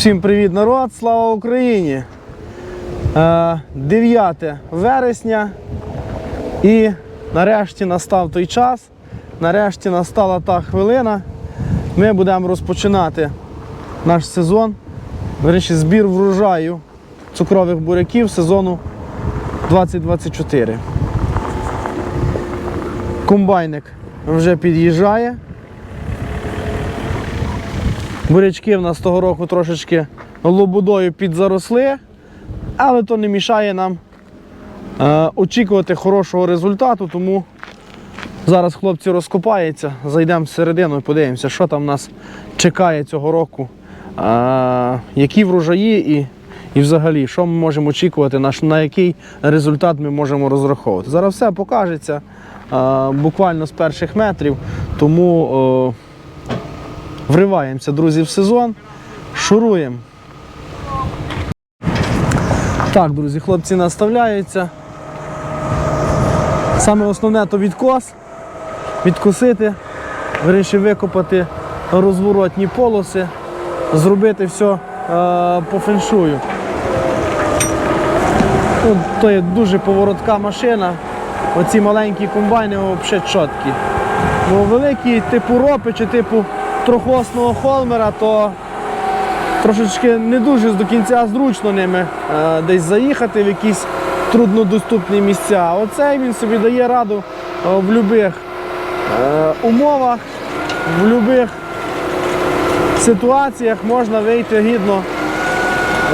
Всім привіт, народ! Слава Україні! Е, 9 вересня. І нарешті настав той час. Нарешті настала та хвилина. Ми будемо розпочинати наш сезон. Виріші, збір врожаю цукрових буряків сезону 2024. Комбайник вже під'їжджає. Бурячки в нас того року трошечки лобудою підзаросли, але то не мішає нам е, очікувати хорошого результату, тому зараз хлопці розкопаються, зайдемо всередину і подивимося, що там нас чекає цього року, е, які врожаї і, і взагалі, що ми можемо очікувати, на, на який результат ми можемо розраховувати. Зараз все покажеться е, буквально з перших метрів, тому. Е, Вриваємося, друзі, в сезон, шуруємо. Так, друзі, хлопці наставляються. Саме основне то відкос. Відкосити, вирішив викопати розворотні полоси, зробити все е, по феншую. Ну, то є дуже поворотка машина. Оці маленькі комбайни взагалі чіткі. Ну, великі типу ропи чи типу трохосного холмера, то трошечки не дуже до кінця зручно ними е, десь заїхати в якісь труднодоступні місця. Оцей він собі дає раду е, в будь-яких е, умовах, в будь-яких ситуаціях можна вийти гідно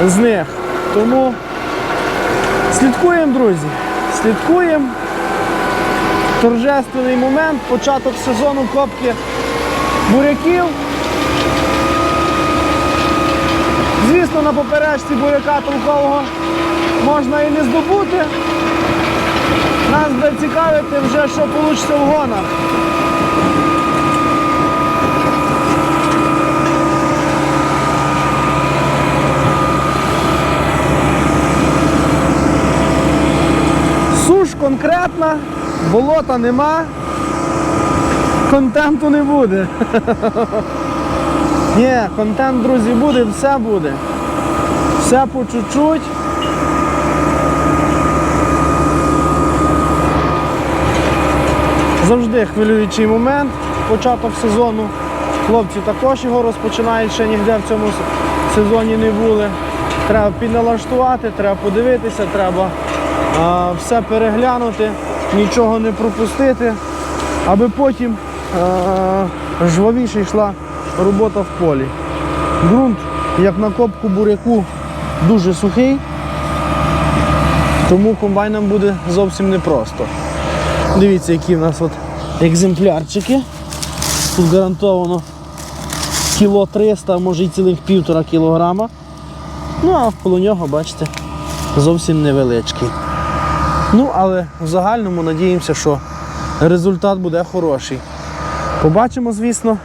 з них. Тому слідкуємо, друзі, слідкуємо. Торжественний момент, початок сезону копки буряків. Звісно, на поперечці буряка толкового можна і не здобути. Нас буде цікавити вже, що вийде в гонах. Суш конкретна, болота нема, контенту не буде. Ні, контент, друзі, буде, все буде. Все по чуть-чуть. Завжди хвилюючий момент, початок сезону. Хлопці також його розпочинають, ще ніде в цьому сезоні не були. Треба підналаштувати, треба подивитися, треба а, все переглянути, нічого не пропустити, аби потім жвавіше йшла робота в полі. Ґрунт, як на копку буряку, дуже сухий, тому комбайнам буде зовсім непросто. Дивіться, які в нас от екземплярчики. Тут гарантовано кіло 300, а може і цілих півтора кілограма. Ну, а коло нього, бачите, зовсім невеличкий. Ну, але в загальному надіємося, що результат буде хороший. Побачимо, звісно.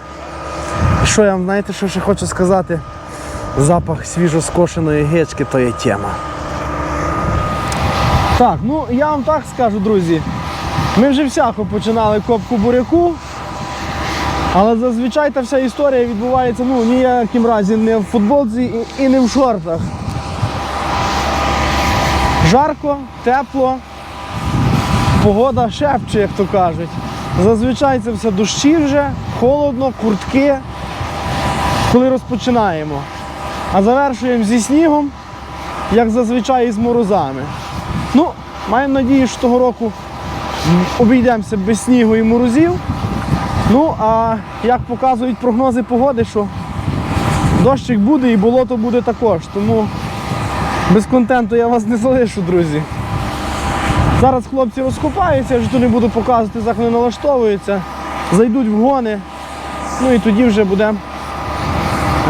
Що я вам знаєте, що ще хочу сказати? Запах свіжоскошеної гечки то є тема. Так, ну я вам так скажу, друзі. Ми вже всяко починали копку буряку, але зазвичай та вся історія відбувається ну, ніяким разі не в футболці і, і не в шортах. Жарко, тепло, погода шепче, як то кажуть. Зазвичай це все дощі вже, холодно, куртки, коли розпочинаємо. А завершуємо зі снігом, як зазвичай і з морозами. Ну, маємо надію, що того року обійдемося без снігу і морозів. Ну, а як показують прогнози погоди, що дощик буде і болото буде також. Тому без контенту я вас не залишу, друзі. Зараз хлопці розкопаються, я вже тут не буду показувати, як вони налаштовуються. Зайдуть в гони. Ну і тоді вже будемо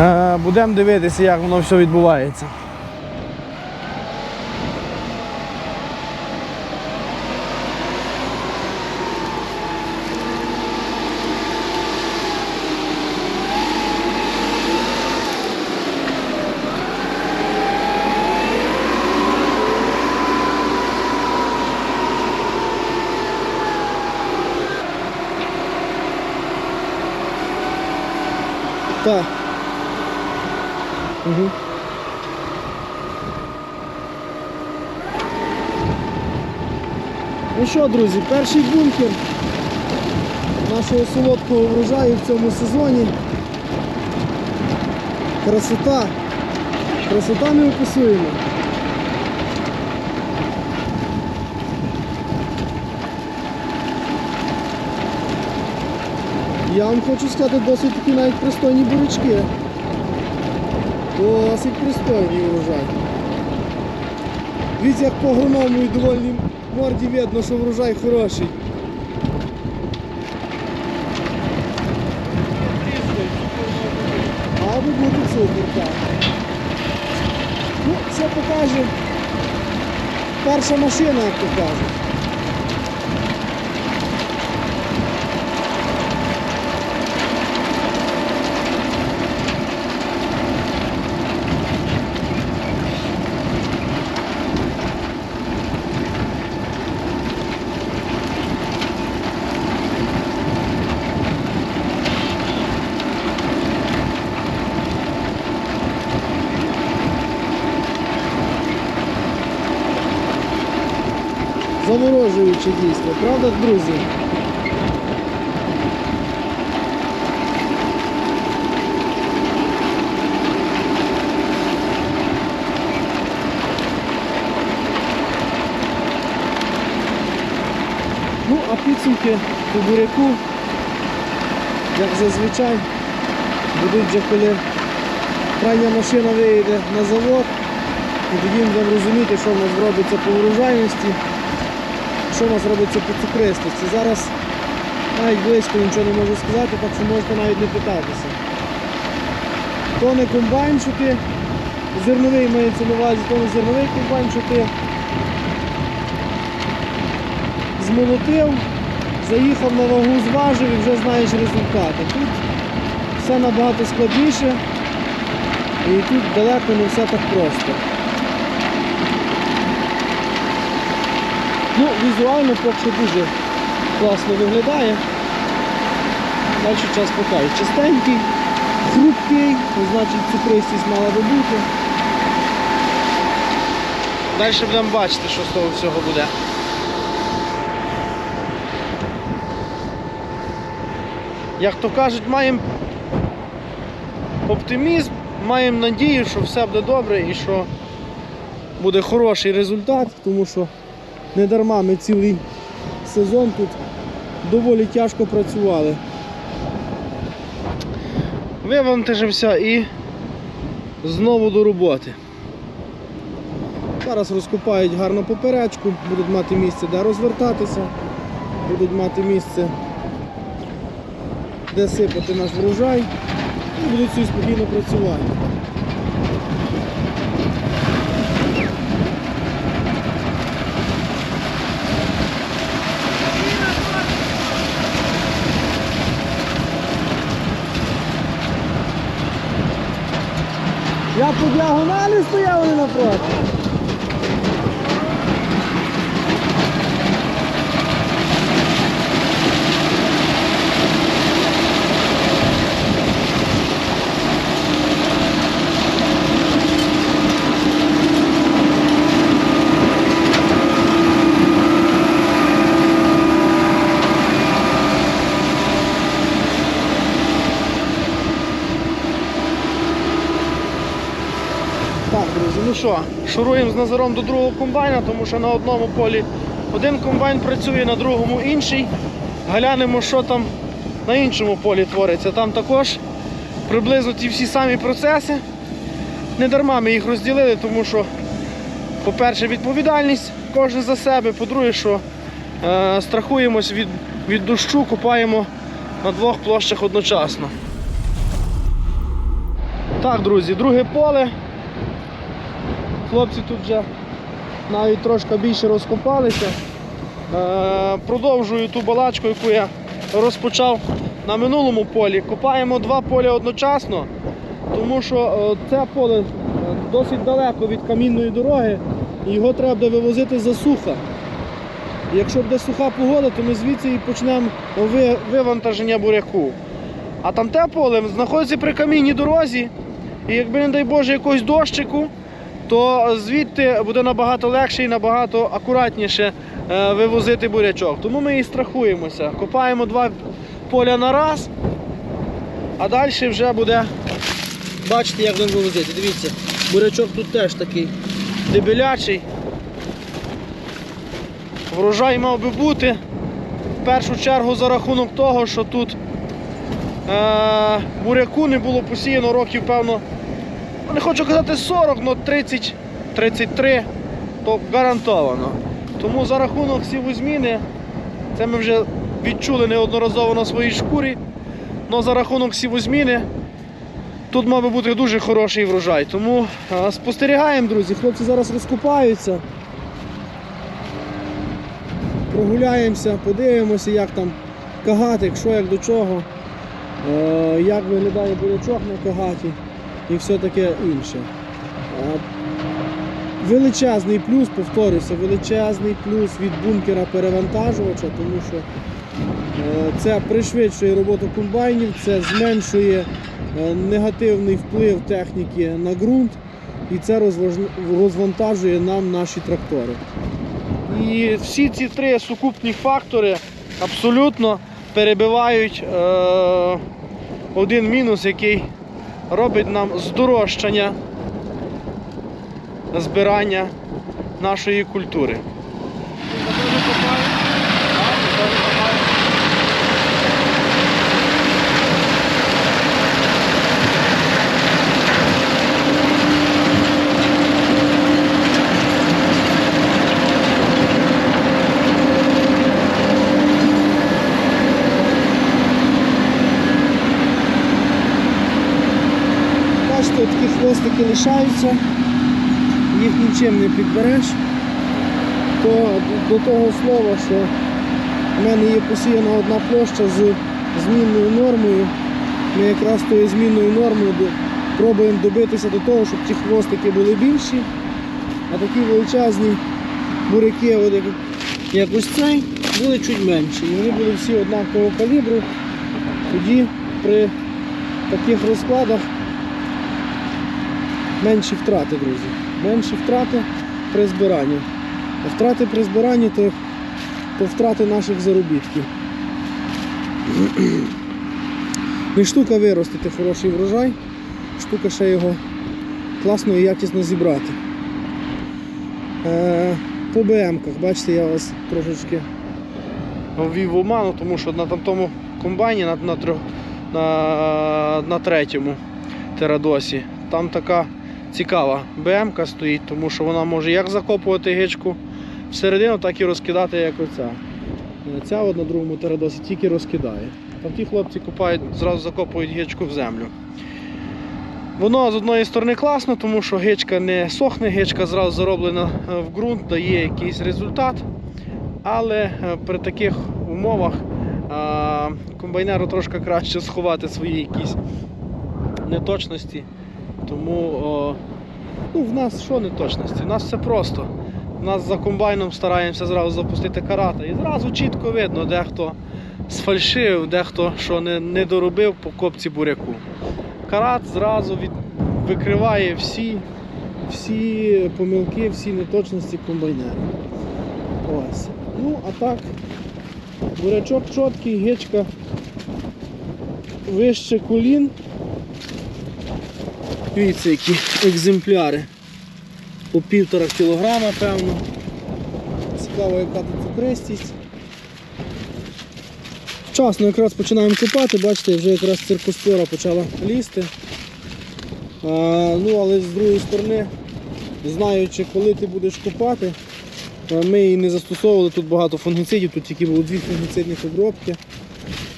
е, будем дивитися, як воно все відбувається. Так. Угу. Ну що, друзі, перший бункер нашого солодкого врожаю в цьому сезоні. Красота. Красота неописуєма. Я вам хочу сказати, досить такі навіть пристойні бурячки. Досить пристойний урожай. Дивіться, як по агроному і довольній морді видно, що врожай хороший. А би буде супер, так. Ну, це покаже перша машина, як то кажуть. Заворожуюче дійство, правда, друзі? Ну, а підсумки по буряку, як зазвичай, будуть вже коли крайня машина виїде на завод, і тоді будемо розуміти, що в нас робиться по урожайності що у нас робиться по цукристості. Зараз навіть близько нічого не можу сказати, так що можете навіть не питатися. То не комбайн, що ти зерновий мається на увазі, то не зерновий комбайн, що ти змолотив, заїхав на вагу, зважив і вже знаєш результати. Тут все набагато складніше і тут далеко не все так просто. Ну, візуально поки дуже класно виглядає. Далі час покаже. Чистенький, хрупкий, значить цукристість мала би бути. Далі будемо бачити, що з того всього буде. Як то кажуть, маємо оптимізм, маємо надію, що все буде добре і що буде хороший результат, тому що не дарма ми цілий сезон тут доволі тяжко працювали. Вивантажився і знову до роботи. Зараз розкопають гарно поперечку, будуть мати місце, де розвертатися, будуть мати місце, де сипати наш врожай і будуть всі спокійно працювати. Я по діагоналі стояв не напроти. Так, друзі, ну що, шуруємо з Назаром до другого комбайна, тому що на одному полі один комбайн працює, на другому інший. Глянемо, що там на іншому полі твориться. Там також приблизно ті всі самі процеси. Не дарма ми їх розділили, тому що, по-перше, відповідальність кожен за себе, по-друге, що е, страхуємось від, від дощу, купаємо на двох площах одночасно. Так, друзі, друге поле. Хлопці тут вже навіть трошки більше розкопалися. Е, продовжую ту балачку, яку я розпочав на минулому полі. Копаємо два поля одночасно, тому що е, це поле е, досить далеко від камінної дороги його треба вивозити за суха. Якщо буде суха погода, то ми звідси і почнемо вивантаження буряку. А там те поле знаходиться при камінній дорозі І якби, не дай Боже, якогось дощику, то звідти буде набагато легше і набагато акуратніше е, вивозити бурячок. Тому ми і страхуємося. Копаємо два поля на раз, а далі вже буде. Бачите, як будемо вивозити. Дивіться, бурячок тут теж такий дебелячий. Врожай мав би бути в першу чергу за рахунок того, що тут е, буряку не було посіяно років, певно, не хочу казати 40, але 30, 33, то гарантовано. Тому за рахунок сівозміни, це ми вже відчули неодноразово на своїй шкурі, але за рахунок сівозміни тут мав би бути дуже хороший врожай. Тому спостерігаємо, друзі. Хлопці зараз розкупаються. Прогуляємося, подивимося, як там кагатик, що як до чого, е, як виглядає бурячок на кагаті і все таке інше. Величезний плюс, повторюся, величезний плюс від бункера перевантажувача, тому що е, це пришвидшує роботу комбайнів, це зменшує е, негативний вплив техніки на ґрунт і це розвантажує нам наші трактори. І всі ці три сукупні фактори абсолютно перебивають е, один мінус, який робить нам здорожчання збирання нашої культури. Хвостики лишаються, їх нічим не підбереш. То до того слова, що в мене є посіяна одна площа з змінною нормою. Ми якраз тою змінною нормою пробуємо добитися до того, щоб ті хвостики були більші, а такі величезні буряки, як, як ось цей, були чуть менші. І вони були всі однакового калібру. Тоді при таких розкладах менші втрати, друзі. Менші втрати при збиранні. А втрати при збиранні то, втрати наших заробітків. Не штука виростити хороший врожай, штука ще його класно і якісно зібрати. Е, по БМ-ках, бачите, я вас трошечки ввів в оману, тому що на тому комбайні на третьому терадосі. Там така цікава БМ стоїть, тому що вона може як закопувати гичку всередину, так і розкидати, як оця. Е, Ця от на другому терадосі тільки розкидає. Там ті хлопці купають, зразу закопують гичку в землю. Воно з одної сторони класно, тому що гичка не сохне, гичка зразу зароблена е, в ґрунт, дає якийсь результат. Але е, при таких умовах комбайнеру трошки краще сховати свої якісь неточності. Тому о, ну, в нас що неточності? У нас все просто. У нас за комбайном стараємося зразу запустити карата. І зразу чітко видно, де хто сфальшив, де хто що не, не доробив по копці буряку. Карат зразу від, викриває всі, всі помилки, всі неточності комбайнера. Ось. Ну, а так, бурячок чіткий, гичка вище колін. Дивіться, які екземпляри. По півтора кілограма, певно. Цікаво, яка тут цукристість. Вчасно якраз починаємо купати, бачите, вже якраз циркоспора почала лізти. А, ну, але з другої сторони, знаючи, коли ти будеш купати, ми її не застосовували, тут багато фунгіцидів, тут тільки було дві фунгіцидних обробки.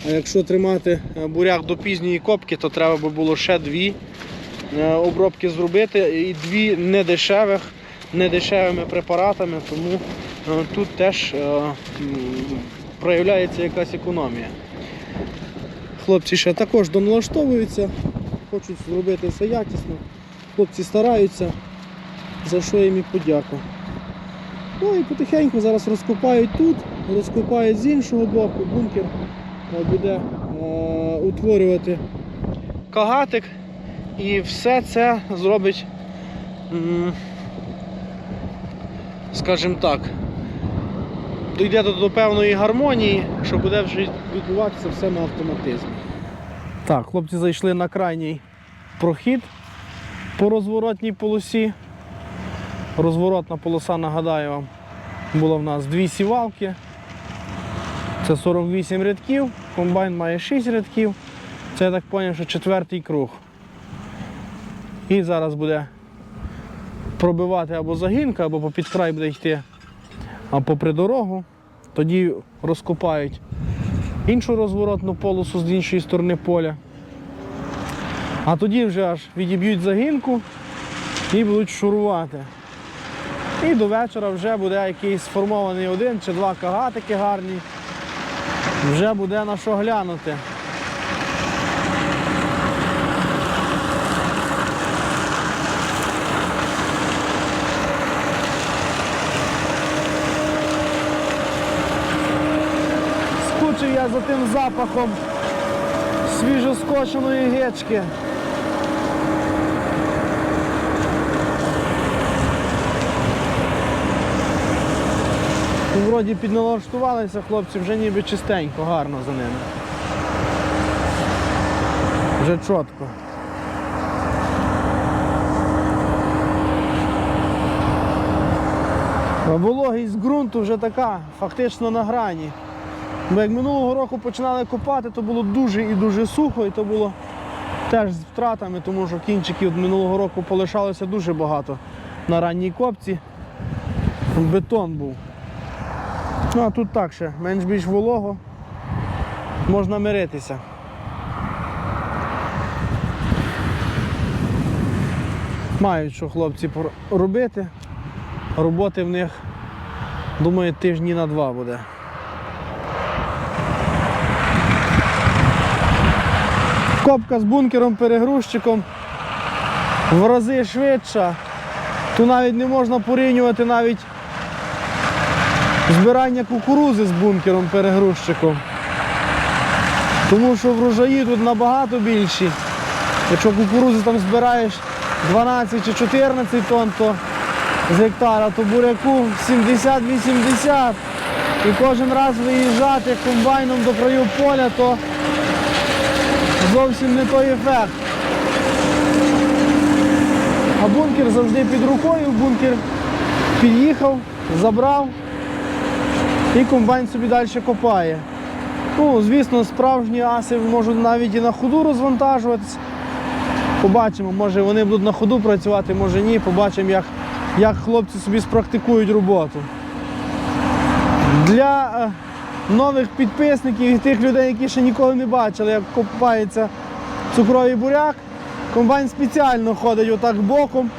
А якщо тримати буряк до пізньої копки, то треба би було ще дві обробки зробити і дві недешевих, недешевими препаратами, тому е, тут теж е, проявляється якась економія. Хлопці ще також доналаштовуються, хочуть зробити все якісно. Хлопці стараються, за що їм і подяка. Ну і потихеньку зараз розкопають тут, розкопають з іншого боку, бункер е, буде е, утворювати кагатик і все це зробить, скажімо так, дійде до, певної гармонії, що буде вже відбуватися все на автоматизмі. Так, хлопці зайшли на крайній прохід по розворотній полосі. Розворотна полоса, нагадаю вам, була в нас дві сівалки. Це 48 рядків, комбайн має 6 рядків. Це я так зрозумів, що четвертий круг. І зараз буде пробивати або загінка, або попід край буде йти, а попри дорогу. Тоді розкопають іншу розворотну полосу з іншої сторони поля. А тоді вже аж відіб'ють загінку і будуть шурувати. І до вечора вже буде якийсь сформований один чи два кагатики гарні. Вже буде на що глянути. Я за тим запахом свіжоскошеної гечки. Вроді підналаштувалися хлопці, вже ніби чистенько, гарно за ними. Вже чітко. Вологість ґрунту вже така, фактично на грані. Бо як минулого року починали копати, то було дуже і дуже сухо, і то було теж з втратами, тому що кінчиків минулого року полишалося дуже багато на ранній копці. Бетон був. Ну а тут так ще, менш-більш волого, можна миритися. Мають що хлопці робити. Роботи в них, думаю, тижні на два буде. Копка з бункером, перегрузчиком в рази швидша. Тут навіть не можна порівнювати навіть збирання кукурузи з бункером перегрузчиком. Тому що врожаї тут набагато більші. Якщо кукурузи там збираєш 12 чи 14 тонн, то з гектара, то буряку 70-80. І кожен раз виїжджати комбайном до краю поля, то зовсім не той ефект. А бункер завжди під рукою, бункер під'їхав, забрав і комбайн собі далі копає. Ну, звісно, справжні аси можуть навіть і на ходу розвантажуватись. Побачимо, може вони будуть на ходу працювати, може ні. Побачимо, як, як хлопці собі спрактикують роботу. Для е, нових підписників і тих людей, які ще ніколи не бачили, як копається цукровий буряк, комбайн спеціально ходить отак боком,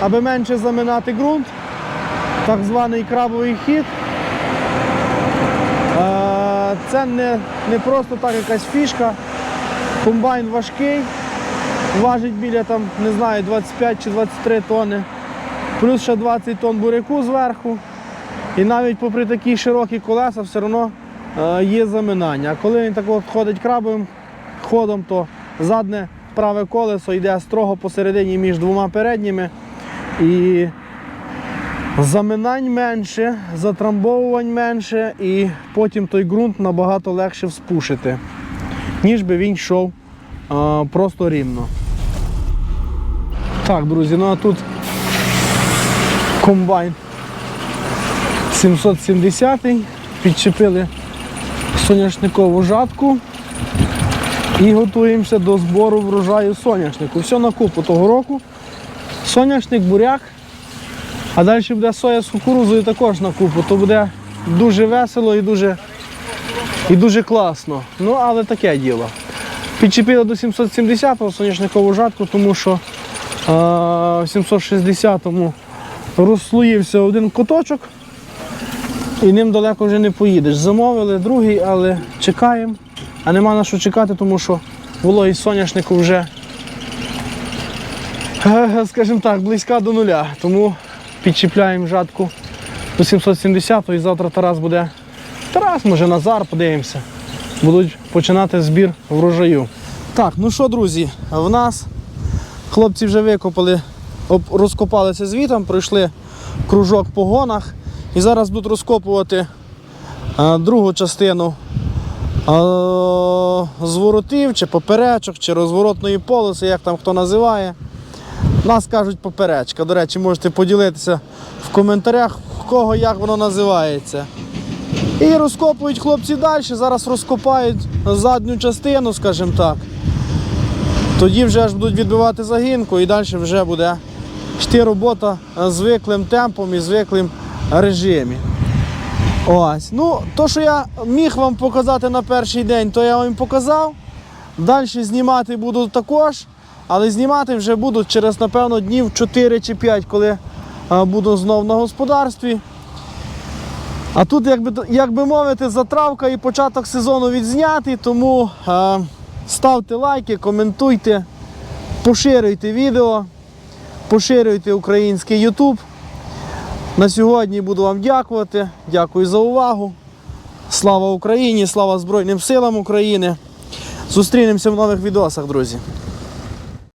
аби менше заминати ґрунт, так званий крабовий хід. Це не, не просто так якась фішка. Комбайн важкий, важить біля там, не знаю, 25 чи 23 тонни. Плюс ще 20 тонн буряку зверху. І навіть попри такі широкі колеса все одно е, є заминання. А коли він так от ходить крабовим ходом, то задне праве колесо йде строго посередині між двома передніми. І заминань менше, затрамбовувань менше, і потім той ґрунт набагато легше вспушити, ніж би він йшов е, просто рівно. Так, друзі, ну а тут комбайн 770 підчепили соняшникову жатку і готуємося до збору врожаю соняшнику. Все на купу того року. Соняшник, буряк, а далі буде соя з кукурузою також на купу. То буде дуже весело і дуже, і дуже класно. Ну, але таке діло. Підчепили до 770-го соняшникову жатку, тому що а, в 760-му розслоївся один куточок і ним далеко вже не поїдеш. Замовили другий, але чекаємо. А нема на що чекати, тому що вологість соняшнику вже, е, скажімо так, близька до нуля. Тому підчіпляємо жатку до 770 і завтра Тарас буде. Тарас, може Назар, подивимося. Будуть починати збір врожаю. Так, ну що, друзі, в нас Хлопці вже викопали, розкопалися звітом, пройшли кружок по гонах і зараз будуть розкопувати а, другу частину а, зворотів, чи поперечок, чи розворотної полоси, як там хто називає. Нас кажуть поперечка. До речі, можете поділитися в коментарях, кого як воно називається. І розкопують хлопці далі. Зараз розкопають задню частину, скажімо так. Тоді вже ж будуть відбивати загінку і далі вже буде йти робота звиклим темпом і звиклим режимі. Ось. Ну, то, що я міг вам показати на перший день, то я вам показав. Далі знімати буду також, але знімати вже буду через, напевно, днів 4 чи 5, коли а, буду знов на господарстві. А тут, як би мовити, затравка і початок сезону відзнятий, тому е, ставте лайки, коментуйте, поширюйте відео, поширюйте український YouTube. На сьогодні буду вам дякувати. Дякую за увагу. Слава Україні, слава Збройним силам України. Зустрінемося в нових відосах, друзі.